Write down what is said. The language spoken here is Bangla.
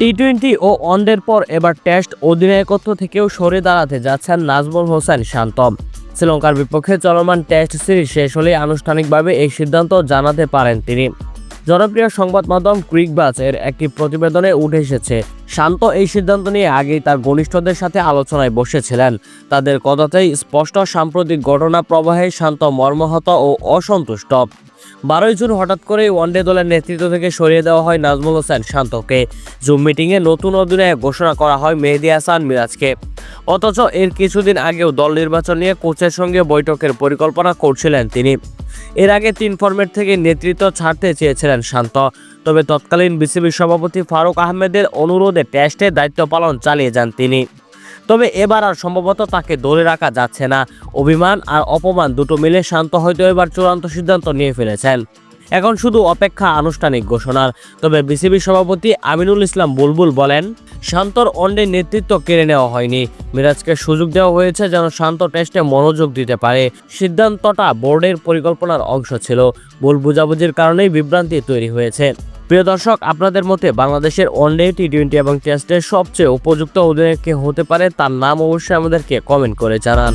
টি টোয়েন্টি ও ওয়ানডের পর এবার টেস্ট অধিনায়কত্ব থেকেও সরে দাঁড়াতে যাচ্ছেন নাজমুল হোসেন শান্তম। শ্রীলঙ্কার বিপক্ষে চলমান টেস্ট সিরিজ শেষ হলেই আনুষ্ঠানিকভাবে এই সিদ্ধান্ত জানাতে পারেন তিনি। জনপ্রিয় সংবাদ মাধ্যম ক্রিকবাজ এর একটি প্রতিবেদনে উঠে এসেছে, শান্ত এই সিদ্ধান্ত নিয়ে আগেই তার ঘনিষ্ঠদের সাথে আলোচনায় বসেছিলেন। তাদের কথাতেই স্পষ্ট সাম্প্রতিক ঘটনা প্রবাহে শান্ত মর্মাহত ও অসন্তুষ্ট। বারোই জুন হঠাৎ করেই ওয়ানডে দলের নেতৃত্ব থেকে সরিয়ে দেওয়া হয় নাজমুল হোসেন শান্তকে। জুম মিটিংয়ে নতুন অধিনায়ক ঘোষণা করা হয় মেহেদি হাসান মিরাজকে। অথচ এর কিছুদিন আগেও দল নির্বাচন নিয়ে কোচের সঙ্গে বৈঠকের পরিকল্পনা করছিলেন তিনি। এর আগে তিন ফরম্যাট থেকে নেতৃত্ব ছাড়তে চেয়েছিলেন শান্ত। তবে তৎকালীন বিসিবি সভাপতি ফারুক আহমেদের অনুরোধে টেস্টে দায়িত্ব পালন চালিয়ে যান তিনি। তবে এবার আর সম্ভবত তাকে ধরে রাখা যাচ্ছে না। অভিমান আর অপমান দুটো মিলে শান্ত হয়তো এবার চূড়ান্ত সিদ্ধান্ত নিয়ে ফেলেছেন। এখন শুধু অপেক্ষা আনুষ্ঠানিক ঘোষণার। তবে বিসিবি সভাপতি আমিনুল ইসলাম বুলবুল বলেন শান্তর ওয়ানডে নেতৃত্ব কেড়ে নেওয়া হয়নি। মিরাজকে সুযোগ দেওয়া হয়েছে যেন শান্ত টেস্টে মনোযোগ দিতে পারে। সিদ্ধান্তটা বোর্ডের পরিকল্পনার অংশ ছিল। ভুল বুঝাবুঝির কারণেই বিভ্রান্তি তৈরি হয়েছে। প্রিয় দর্শক, আপনাদের মতে বাংলাদেশের ওয়ানডে টি টোয়েন্টি এবং টেস্টের সবচেয়ে উপযুক্ত অধিনায়ক কে হতে পারে তার নাম অবশ্যই আমাদেরকে কমেন্ট করে জানান।